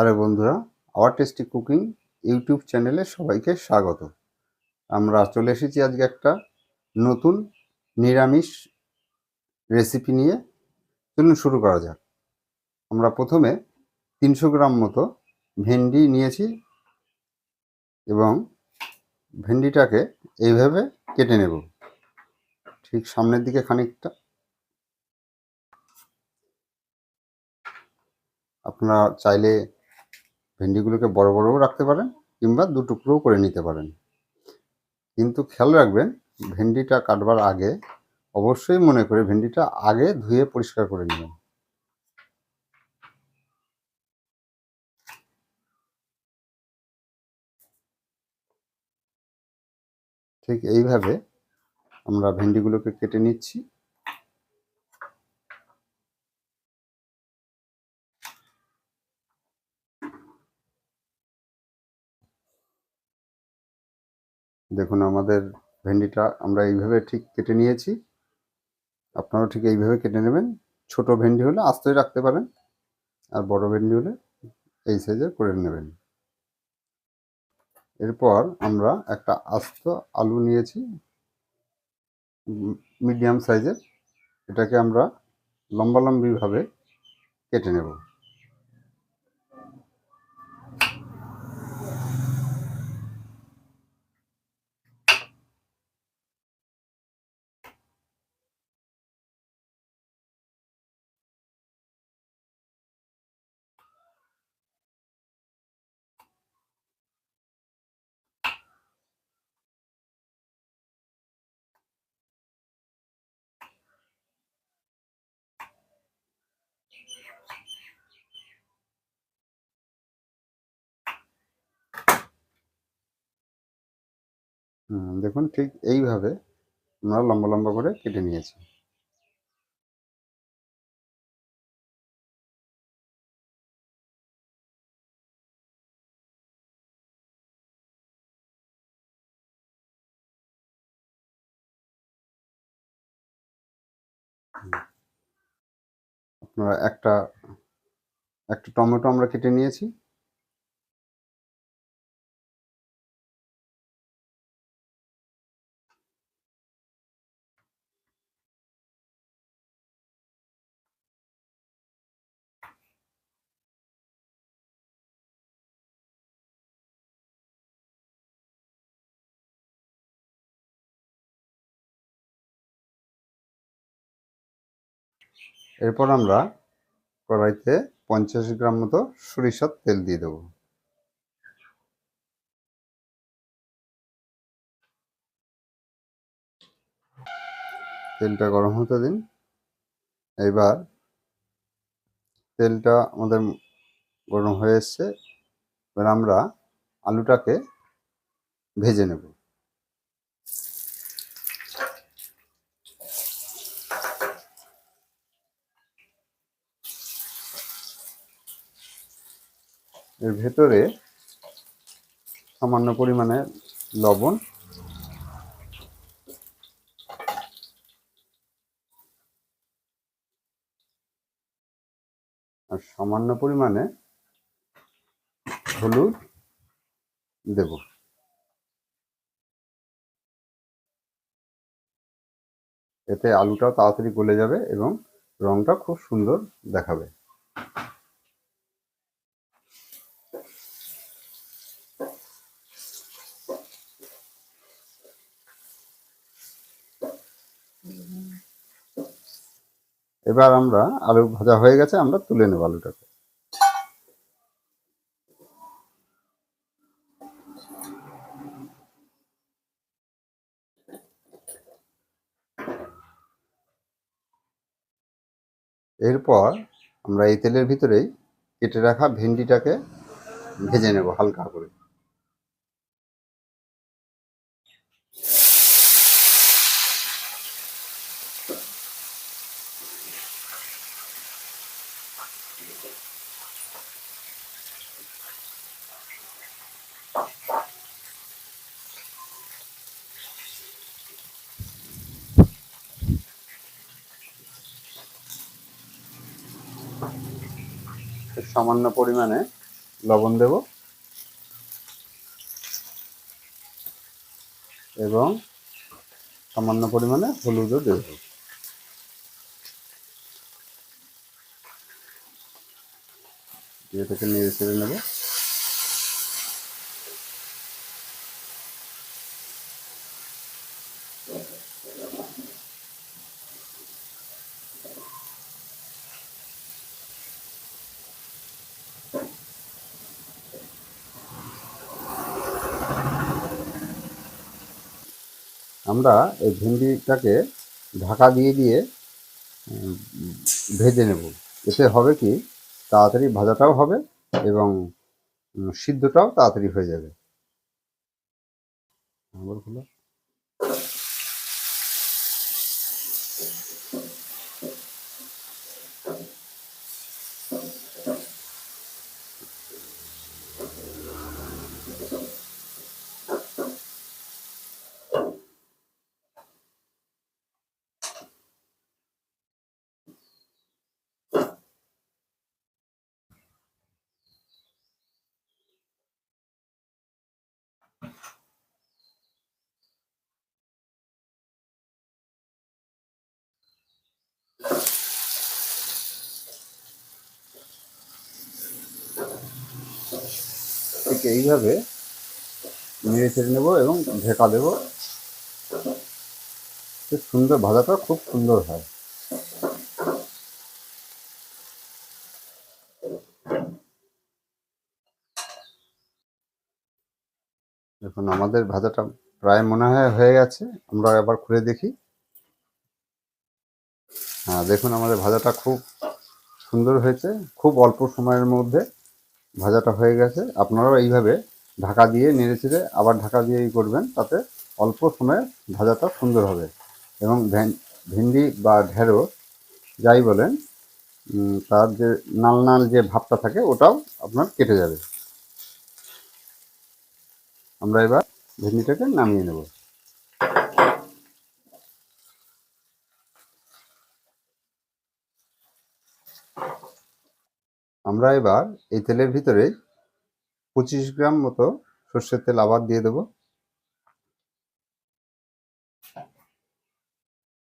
Hello বন্ধুরা, hour tasty cooking YouTube চ্যানেলে সবাইকে স্বাগত। আমরা চলে এসেছি আজকে একটা নতুন নিরামিষ রেসিপি নিয়ে। চলুন শুরু করা যাক। আমরা প্রথমে তিনশো গ্রাম মতো ভেন্ডি নিয়েছি এবং ভেন্ডিটাকে এইভাবে কেটে নেব। ঠিক সামনের দিকে খানিকটা। আপনারা চাইলে ভেন্ডিগুলোকে বড় বড়ও রাখতে পারেন কিংবা দু টুকরোও করে নিতে পারেন। কিন্তু খেয়াল রাখবেন, ভেন্ডিটা কাটবার আগে অবশ্যই মনে করে ভেন্ডিটা আগে ধুয়ে পরিষ্কার করে নেবেন। ঠিক এইভাবে আমরা ভেন্ডিগুলোকে কেটে নিচ্ছি। দেখুন, আমাদের ভেন্ডিটা আমরা এইভাবে ঠিক কেটে নিয়েছি। আপনারাও ঠিক এইভাবে কেটে নেবেন। ছোট ভেন্ডি হলে আস্তে রাখতে পারেন আর বড় ভেন্ডি হলে এই সাইজের করে নেবেন। এরপর আমরা একটা আস্ত আলু নিয়েছি মিডিয়াম সাইজের এটাকে আমরা লম্বা লম্বিভাবে কেটে নেব। দেখুন ঠিক এইভাবে আমরা লম্বা লম্বা করে কেটে নিয়েছি। আপনারা একটা একটা টমেটো আমরা কেটে নিয়েছি। এরপর আমরা কড়াইতে পঞ্চাশ গ্রাম মতো সরিষার তেল দিয়ে দেবো। তেলটা গরম হতে দিন। এবার তেলটা আমাদের গরম হয়ে এসছে। এবার আমরা আলুটাকে ভেজে নেব। এর ভেতরে সামান্য পরিমাণে লবণ। আর সামান্য পরিমাণে হলুদ দেব। এতে আলুটাও তাড়াতাড়ি গলে যাবে এবং রংটা খুব সুন্দর দেখাবে। এবার আমরা আলু ভাজা হয়ে গেছে, আমরা তুলে নেব আলুটাকে। এরপর আমরা এই তেলের ভিতরেই কেটে রাখা ভেন্ডিটাকে ভেজে নেব হালকা করে। সামান্য পরিমাণে লবণ দেব। এবং সামান্য পরিমাণে হলুদও দেব। দিয়ে এটাকে নেড়ে চেড়ে নেব। আমরা এই ভেন্ডিটাকে ঢাকা দিয়ে দিয়ে ভেজে নেব এতে হবে কি, তাড়াতাড়ি ভাজাটাও হবে এবং সিদ্ধটাও তাড়াতাড়ি হয়ে যাবে খুলো। এইভাবে নেড়ে চেড়ে নেব এবং ঢেকা দেবো। খুব সুন্দর ভাজাটা খুব সুন্দর হয়। দেখুন, আমাদের ভাজাটা প্রায় মনে হয় হয়ে গেছে। আমরা আবার খুলে দেখি। হ্যাঁ দেখুন, আমাদের ভাজাটা খুব সুন্দর হয়েছে। খুব অল্প সময়ের মধ্যে ভাজাটা হয়ে গেছে। আপনারাও এইভাবে ঢাকা দিয়ে নেড়ে চেড়ে আবার ঢাকা দিয়েই করবেন, তাতে অল্প সময়ে ভাজাটা সুন্দর হবে। এবং ভেন- ভেন্ডি বা ঢেঁড়স যাই বলেন তার যে নাল নাল যে ভাবটা থাকে, ওটাও আপনার কেটে যাবে। আমরা এবার ভেন্ডিটাকে নামিয়ে নেব। আমরা এবার এই তেলের ভিতরে পঁচিশ গ্রাম মতো সর্ষের তেল আবার দিয়ে দেব।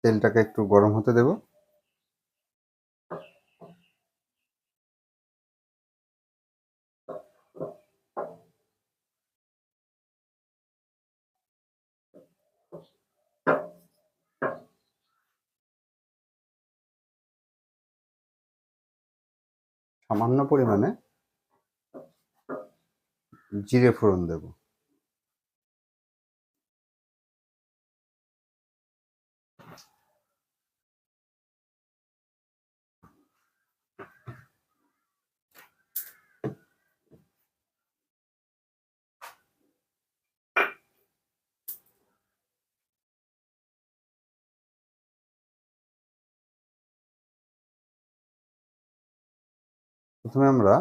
তেলটাকে একটু গরম হতে দেব। সামান্য পরিমাণে জিরে ফোড়ন দেব। প্রথমে আমরা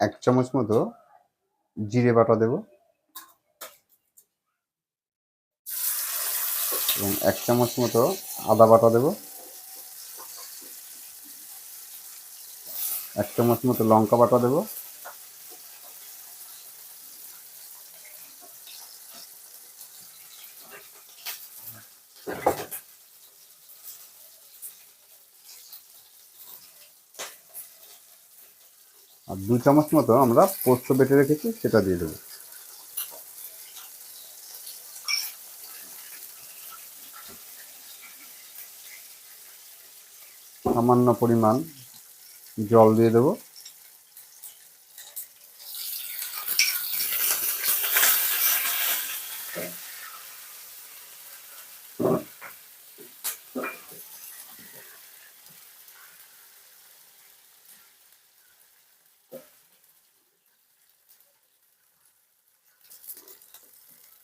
এক চামচ মতো জিরে বাটা দেব এবং এক চামচ মতো আদা বাটা দেব। এক চামচ মতো লঙ্কা বাটা দেব। দু চামচ মতো আমরা পোস্ত বেটে রেখেছি, সেটা দিয়ে দেবো। সামান্য পরিমাণ জল দিয়ে দেবো।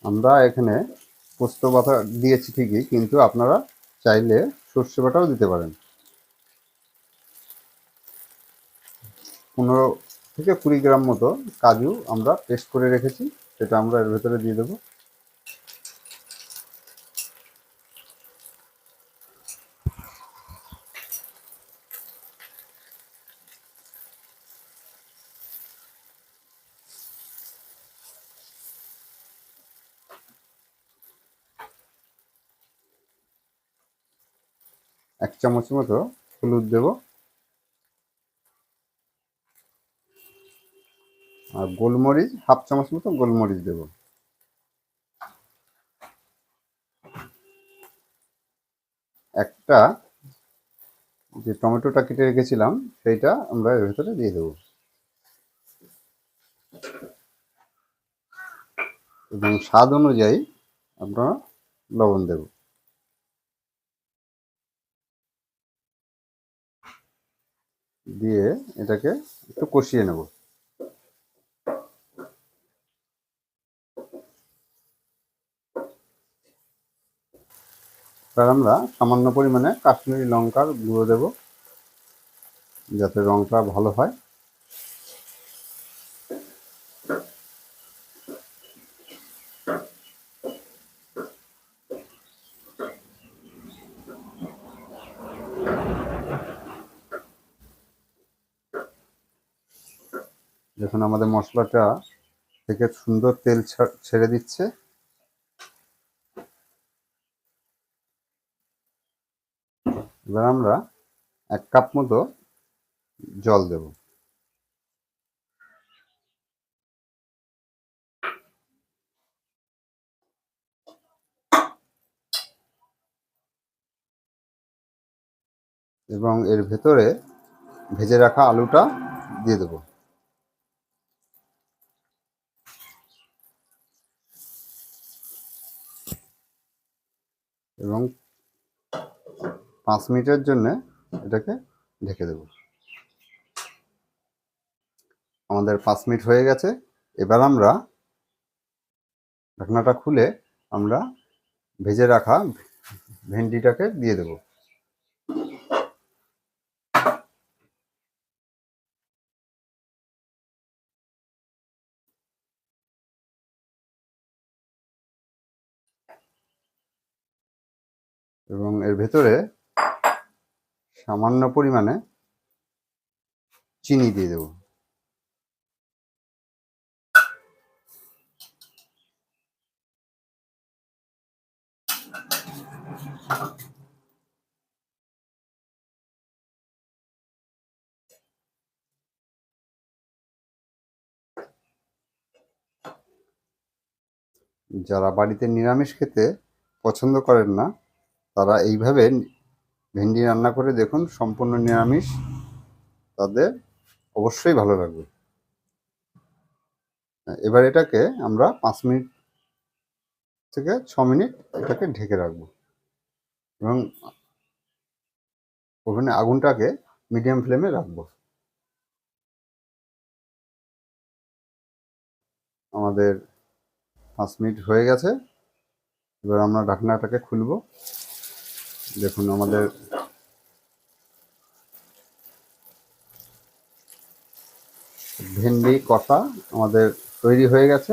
আমরা এখানে পোস্ত বাটা দিয়েছি ঠিকই, কিন্তু আপনারা চাইলে সর্ষে বাটাও দিতে পারেন। পনেরো থেকে কুড়ি গ্রাম মতো কাজু আমরা পেস্ট করে রেখেছি, সেটা আমরা এর ভেতরে দিয়ে দেবো। এক চামচ মতো হলুদ দেব। আর গোলমরিচ, হাফ চামচ মতো গোলমরিচ দেব। একটা যে টমেটোটা কেটে রেখেছিলাম, সেইটা আমরা এর ভেতরে দিয়ে দেবো। এবং স্বাদ অনুযায়ী আপনারা লবণ দেব। দিয়ে এটাকে একটু কষিয়ে নেব। তার আমরা সামান্য পরিমাণে কাশ্মীরি লঙ্কার গুঁড়ো দেব, যাতে রংটা ভালো হয় দেখুন আমাদের মশলাটা থেকে সুন্দর তেল ছেড়ে দিচ্ছে। এবার আমরা এক কাপ মতো জল দেব। এবং এর ভেতরে ভেজে রাখা আলুটা দিয়ে দেবো। এবং পাঁচ মিনিটের জন্য এটাকে ঢেকে দেব। আমাদের পাঁচ মিনিট হয়ে গেছে। এবার আমরা ঢাকনাটা খুলে আমরা ভেজে রাখা ভেন্ডিটাকে দিয়ে দেব। এবং এর ভেতরে সামান্য পরিমাণে চিনি দিয়ে দেব। যারা বাড়িতে নিরামিষ খেতে পছন্দ করেন না তারা এইভাবে ভেন্ডি রান্না করে দেখুন, সম্পূর্ণ নিরামিষ। তাদের অবশ্যই ভালো লাগবে। এবার এটাকে আমরা পাঁচ মিনিট থেকে ছ মিনিট এটাকে ঢেকে রাখব। এবং ওভেনে আগুনটাকে মিডিয়াম ফ্লেমে রাখব। আমাদের পাঁচ মিনিট হয়ে গেছে। এবার আমরা ঢাকনাটাকে খুলবো। দেখুন আমাদের ভেন্ডি কষা আমাদের তৈরি হয়ে গেছে।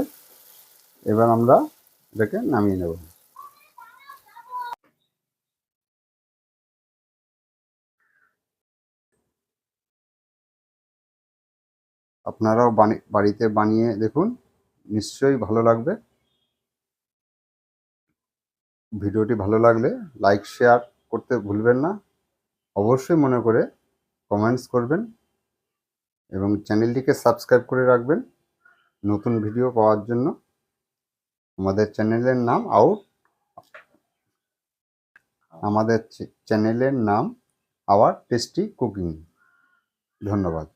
এবার আমরা এটাকে নামিয়ে নেব। আপনারাও বাড়িতে বানিয়ে দেখুন, নিশ্চয়ই ভালো লাগবে। ভিডিওটি ভালো লাগলে লাইক, শেয়ার করতে ভুলবেন না। অবশ্যই মনে করে কমেন্টস করবেন এবং চ্যানেলটিকে সাবস্ক্রাইব করে রাখবেন নতুন ভিডিও পাওয়ার জন্য। আমাদের চ্যানেলের নাম আউট আমাদের চ্যানেলের নাম আওয়ার টেস্টি কুকিং ধন্যবাদ।